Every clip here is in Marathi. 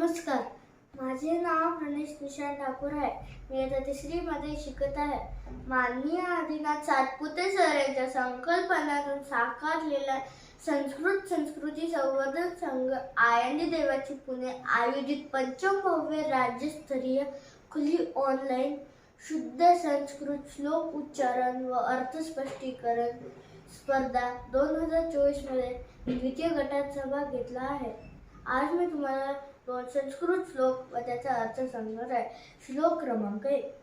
नमस्कार. माझे नाव प्रणेश निशांत ठाकूर आहे. मी आता तिसरीमध्ये शिकत आहे. माननीय आदिनाथ सातपुते सर यांच्या संकल्पनातून साकारलेला संस्कृत संस्कृती संवर्धन संघ आयंदी देवाची पुणे आयोजित पंचमभव्य राज्यस्तरीय खुली ऑनलाईन शुद्ध संस्कृत श्लोक उच्चारण व अर्थस्पष्टीकरण स्पर्धा दोन हजार चोवीसमध्ये द्वितीय गटात सहभाग घेतला आहे. आज मी तुम्हाला दोन संस्कृत श्लोक व त्याचा अर्थ सांगणार आहे. श्लोक क्रमांक एक.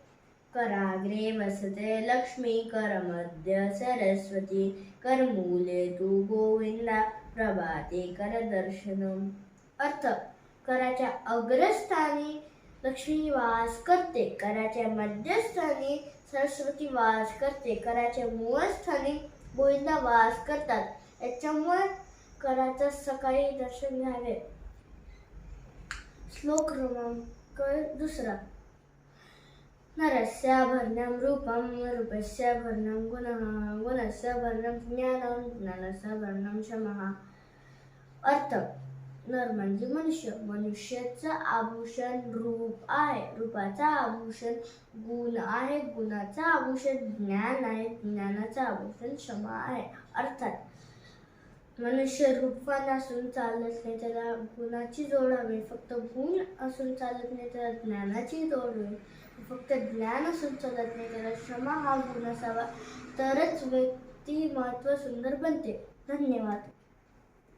कराग्रे वसते लक्ष्मी करमध्य सरस्वती करमूले तू गोविंदा प्रभाते करदर्शनम अर्थ कराच्या अग्रस्थानी लक्ष्मी वास करते कराच्या मध्यस्थानी सरस्वती वास करते कराच्या मूळस्थानी गोविंदा वास करतात. याच्यामुळे कराचं सकाळी दर्शन घ्यावे. श्लोक क्रमांक दुसरा नरस्याभरणं रूपं रूपस्याभरणं गुणः गुणस्याभरणं ज्ञानं ज्ञानस्याभरणं क्षमः अर्थ नर म्हणजे मनुष्य मनुष्याचं आभूषण रूप आहे रूपाचं आभूषण गुण आहे गुणाचं आभूषण ज्ञान आहे ज्ञानाचं आभूषण क्षमा आहे अर्थात मनुष्य रूपवान असून चालत नाही त्याला गुणाची जोड हवी फक्त गुण असून चालत नाही त्याला ज्ञानाची जोड हवी फक्त ज्ञान असून चालत नाही त्याला क्षमा हा गुण असावा. तरच व्यक्तिमत्व सुंदर बनते. धन्यवाद.